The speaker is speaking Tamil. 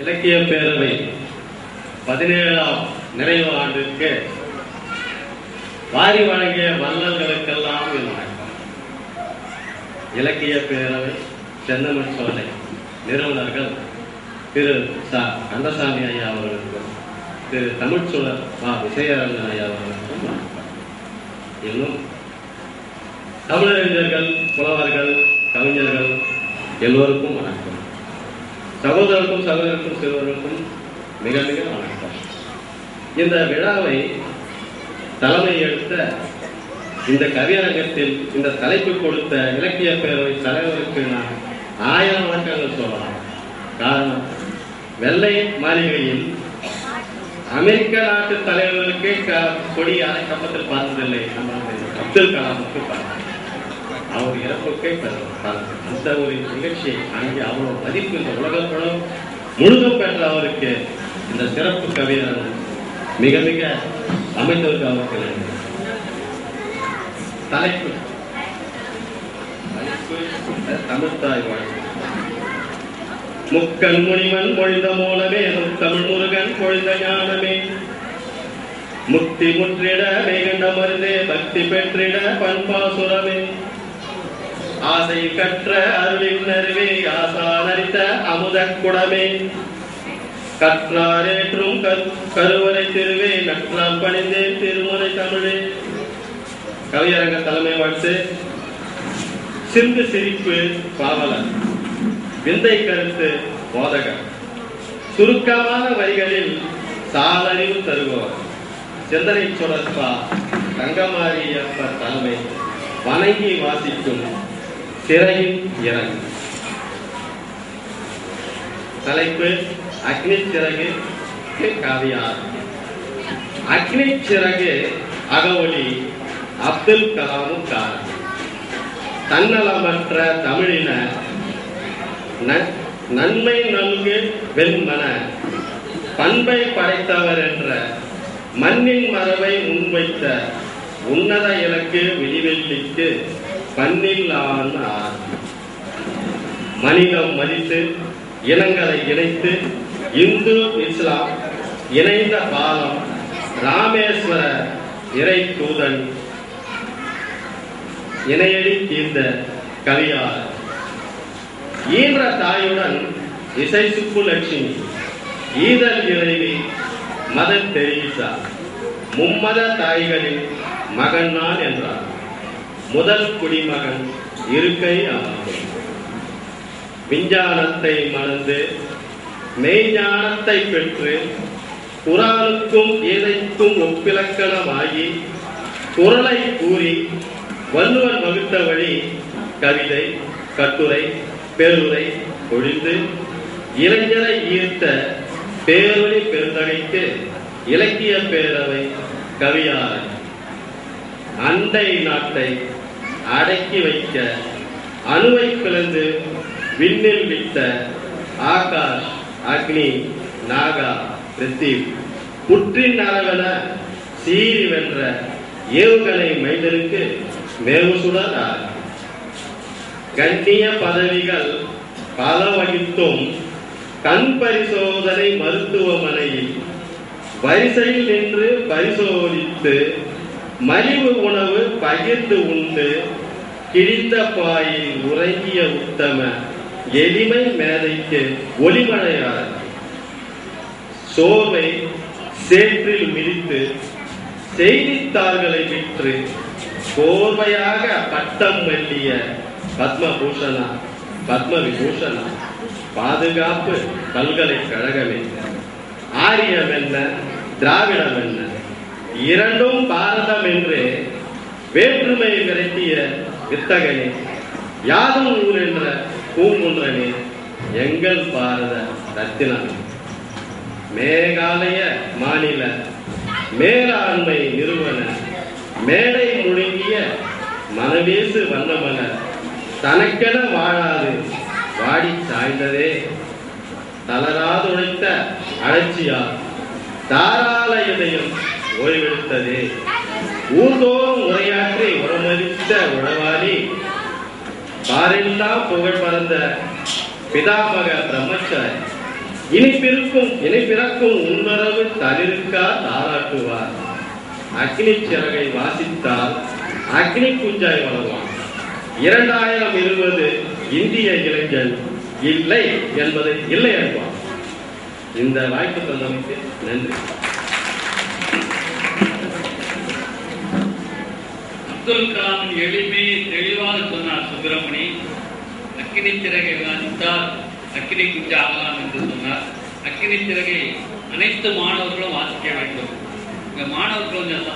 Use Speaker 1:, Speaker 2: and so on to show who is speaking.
Speaker 1: இலக்கிய பேரவை பதினேழாம் நிறைவு ஆண்டிற்கு வாரி வழங்கிய வல்லல்களுக்கெல்லாம் வணக்கம். இலக்கிய பேரவை செந்தமிழ் சோலை நிறுவனர்கள் திரு ச. கந்தசாமி ஐயா அவர்களுக்கும் திரு தமிழ்ச்சூழல் வா. விஜயரங்கன் ஐயா அவர்களுக்கும் வணக்கம். இன்னும் தமிழறிஞர்கள் புலவர்கள் கவிஞர்கள் எல்லோருக்கும் வணக்கம். சகோதரருக்கும் சகோதரருக்கும் சிறுவர்களுக்கும் மிக மிக வணக்கம். இந்த விழாவை தலைமை எடுத்த இந்த கவியரங்கத்தில் இந்த தலைப்பு கொடுத்த இலக்கிய பேரவை தலைவருக்கு நான் ஆயிரம் வணக்கங்கள் சொல்லலாம். காரணம் வெள்ளை மாளிகையில் அமெரிக்க நாட்டு தலைவர்களுக்கு க- கொடி யாரை கம்பத்தில் பார்த்ததில்லை நம்ம அப்துல் கலாமுக்கு பார்த்தோம் அவர் இறப்புக்கே பெற்றார் அந்த ஒரு நிகழ்ச்சியை அங்கே அவ்வளவு மதிப்பு இந்த உலகம் முழுதும் பெற்ற அவருக்கு இந்த சிறப்பு கவியரங்கம் மிக மிக அமைந்தவருக்கு அவருக்கு தலைப்பு. தலைப்பு தமிழ்தாய் வாழ்க்கை முக்கன் முனிவன் பொழிந்த மூலமே தமிழ் முருகன் பொழிந்த ஞானமே. முக்தி முற்றிட வேகண்ட மருந்தே பக்தி பெற்றிட பண்பாசுரமே. ஆசை கற்ற அருளின் நறுவே ஆசா அமுத குடமே. கற்றாரேற்றும் கரு- கருவறை திருவே நற்றாம் பணிந்தே திருமுறை தமிழே. கவியரங்க தலைமை வாழ்த்து. சிந்து சிரிப்பு பாவலன் விந்தை கருத்து போதகர் சுருக்கமான வரிகளில் சாலறிவு தருபவர். சிந்தனை சுழற்பா தங்கமாரியப்ப தலைமை. வணங்கி வாசிக்கும் சிறையின் இறங்கு தலைப்பு அக்னி சிறகு காவியார் அக்னி சிறகு அகவொலி அப்துல் கலாமும் காரணம். தன்னலமற்ற தமிழின ந- நன்மை நன்கு வெண்மன பண்பை படைத்தவர் என்ற மண்ணின் மரபை முன்வைத்த உன்னத இலக்கு விடிவெள்ளிக்கு பன்னில்லான ஆர் மனிதம் மதித்து இனங்களை இணைத்து இந்து இஸ்லாம் இணைந்த பாலம் ராமேஸ்வர இறை தூதன் இணையடி தீர்ந்த கவியார் ஈன்ற தாயுடன் இசை சுப்புலட்சுமி ஈதல் இறைவி மத தெரிவித்தார் மும்மத தாய்களின் மகன் நான் என்றார். முதல் குடிமகன் இருக்கை ஆகும் விஞ்ஞானத்தை மணந்து மெய்ஞானத்தை பெற்று குரானுக்கும் ஏதைக்கும் ஒப்பிலக்கணமாகி குரலை கூறி வள்ளுவர் வகுத்த வழி கவிதை கட்டுரை பேருரை ஒழிந்து இளைஞரை ஈர்த்த பேரொழி பெருந்தகைக்கு இலக்கிய பேரவை கவியாளர் அண்டை நாட்டை அடக்கி வைக்க அணுவை பிளந்து விண்ணில் விட்ட ஆகாஷ் அக்னி நாகா பிரித்திவ் புற்றின் அரவன சீறி வென்ற ஏவுகணை மைந்தனுக்கு மேவு சுடர் கண்ணிய பதவிகள் பல வகித்தும் கண் பரிசோதனை மருத்துவமனையில் வரிசையில் நின்று பரிசோதித்து மலிவு உணவு பகிர்ந்து உண்டு. கிழிந்த பாயில் உறங்கிய உத்தம. எளிமை மேதைக்கு ஒளிமழையார் சோவை சேற்றில் மிதித்து செய்தித்தாள்களை விற்று கோர்வையாக பட்டம் வெல்லிய பத்மபூஷணா பத்ம விபூஷணா பாதுகாப்பு பல்கலைக்கழகமே ஆரியம் என்ன திராவிடம் என்ன இரண்டும் பாரதம் என்று வேற்றுமை விரட்டிய வித்தகனே யாதும் ஊர் என்ற பூங்குன்றனே எங்கள் பாரத ரத்தினம். மேகாலய மாநில மேலாண்மை நிறுவன மேடை முழுங்கிய மனவேசு வண்ணமன தனக்கென வாழாது வாடி சாய்ந்ததே. தளராது உழைத்த அழற்சியால் தாராள இதயம் ஓய்வெடுத்ததே. ஊர்தோறும் உரையாற்றி உரமளித்த உழவாளி பாரெல்லாம் புகழ் பறந்த பிதாமக பிரம்மச்சாரி. இனி பிறக்கும் இனி பிறக்கும் உன்னரவு தளிர்க்கா தாராட்டுவார் அக்னி சிறகை வாசித்தால் அக்னி குஞ்சாய் வளருவான் இரண்டாயிரம் இருபது இந்திய இளைஞன் இல்லை என்பதை இல்லை என்பான் இந்த வாய்ப்பு தந்தமைக்கு நன்றி.
Speaker 2: அப்துல் கலாமின் எளிமையை தெளிவாக சொன்னார் சுப்பிரமணி. அக்கினி சிறகை வாசித்தால் அக்கினி குஞ்சு ஆகலாம் என்று சொன்னார். அக்கினி சிறகை அனைத்து மாணவர்களும் வாசிக்க வேண்டும். இந்த மாணவர்கள் கொஞ்சம்